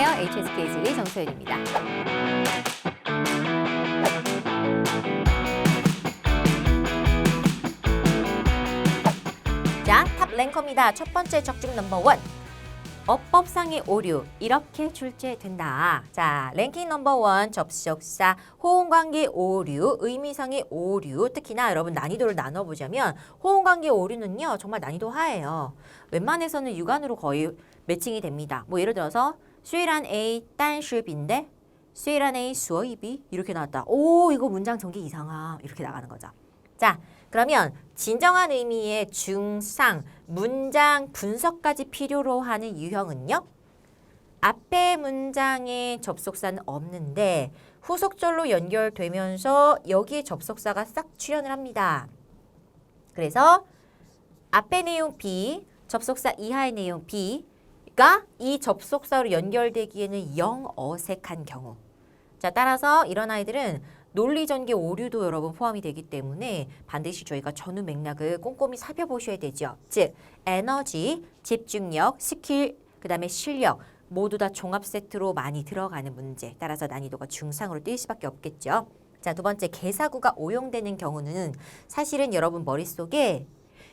안녕하세요. HSK1 정소연입니다. 자, 탑 랭커입니다. 첫 번째 적중 넘버 원. 어법상의 오류 이렇게 출제된다. 자, 랭킹 넘버 원 접속사 호응관계 오류, 의미상의 오류 특히나 여러분 난이도를 나눠보자면 호응관계 오류는요 정말 난이도 하예요. 웬만해서는 육안으로 거의 매칭이 됩니다. 뭐 예를 들어서 수일한 A 딴슈비인데 수일한 A 수어이비 이렇게 나왔다. 오 이거 문장 전개 이상함 이렇게 나가는 거죠. 자 그러면 진정한 의미의 중상 문장 분석까지 필요로 하는 유형은요. 앞에 문장에 접속사는 없는데 후속절로 연결되면서 여기에 접속사가 싹 출현을 합니다. 그래서 앞에 내용 B, 접속사 이하의 내용 B, 가 이 접속사로 연결되기에는 영 어색한 경우. 자, 따라서 이런 아이들은 논리 전개 오류도 여러분 포함이 되기 때문에 반드시 저희가 전후 맥락을 꼼꼼히 살펴보셔야 되죠. 즉, 에너지, 집중력, 스킬, 그 다음에 실력 모두 다 종합 세트로 많이 들어가는 문제. 따라서 난이도가 중상으로 뛸 수밖에 없겠죠. 자, 두 번째 개사구가 오용되는 경우는 사실은 여러분 머릿속에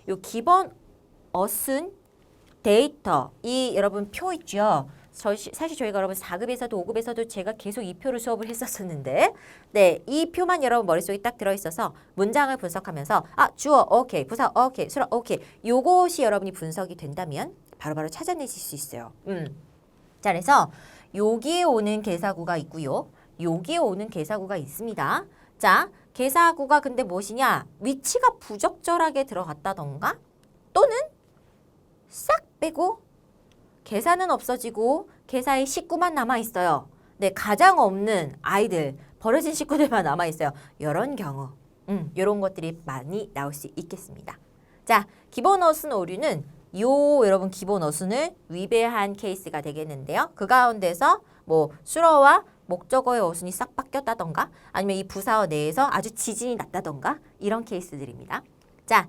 요 기본 어순 데이터 이 여러분 표 있죠. 저, 사실 저희가 여러분 4급에서도 5급에서도 제가 계속 이 표를 수업을 했었었는데 네, 이 표만 여러분 머릿속에 딱 들어있어서 문장을 분석하면서 아, 주어 오케이, 부사 오케이, 수라 오케이 요것이 여러분이 분석이 된다면 바로바로 찾아내실 수 있어요. 음. 자, 그래서 여기에 오는 개사구가 있고요. 여기에 오는 개사구가 있습니다. 자, 개사구가 근데 무엇이냐? 위치가 부적절하게 들어갔다던가 또는 싹 빼고 계산은 없어지고 계사의 식구만 남아 있어요. 네, 가장 없는 아이들, 버려진 식구들만 남아 있어요. 이런 경우, 음, 이런 것들이 많이 나올 수 있겠습니다. 자, 기본 어순 오류는 요 여러분 기본 어순을 위배한 케이스가 되겠는데요. 그 가운데서 뭐 수어와 목적어의 어순이 싹 바뀌었다던가 아니면 이 부사어 내에서 아주 지진이 났다던가 이런 케이스들입니다. 자,